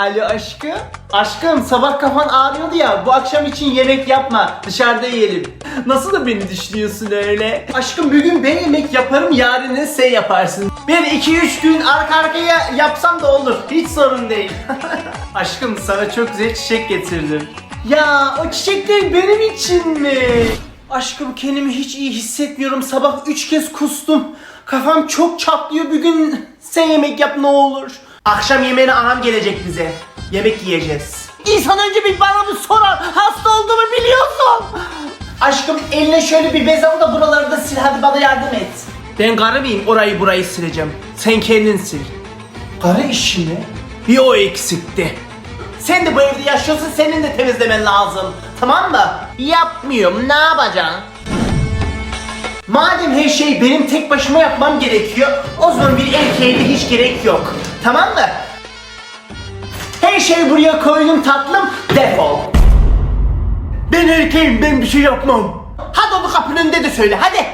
Alo aşkım. Aşkım sabah kafan ağrıyordu ya bu akşam için yemek yapma dışarıda yiyelim. Nasıl da beni düşünüyorsun öyle? Aşkım bugün ben yemek yaparım yarın da sen yaparsın. Ben 2-3 gün arka arkaya yapsam da olur hiç sorun değil. aşkım sana çok güzel çiçek getirdim. Ya o çiçekler benim için mi? Aşkım kendimi hiç iyi hissetmiyorum sabah 3 kez kustum. Kafam çok çatlıyor bugün sen yemek yap ne olur. Akşam yemeğine anam gelecek bize. Yemek yiyeceğiz. İnsan önce bir bana bir sorar. Hasta olduğumu biliyorsun. Aşkım eline şöyle bir bez al da buraları da sil hadi bana yardım et. Ben karı mıyım orayı burayı sileceğim. Sen kendin sil. Karı işi mi? Bir o eksikti. Sen de bu evde yaşıyorsun senin de temizlemen lazım. Tamam mı? Yapmıyorum ne yapacaksın? Madem her şeyi benim tek başıma yapmam gerekiyor, o zaman bir erkeğe de hiç gerek yok. Tamam mı? Her şeyi buraya koydum tatlım, defol. Ben erkeğim, ben bir şey yapmam. Hadi onu kapının önünde de söyle, hadi.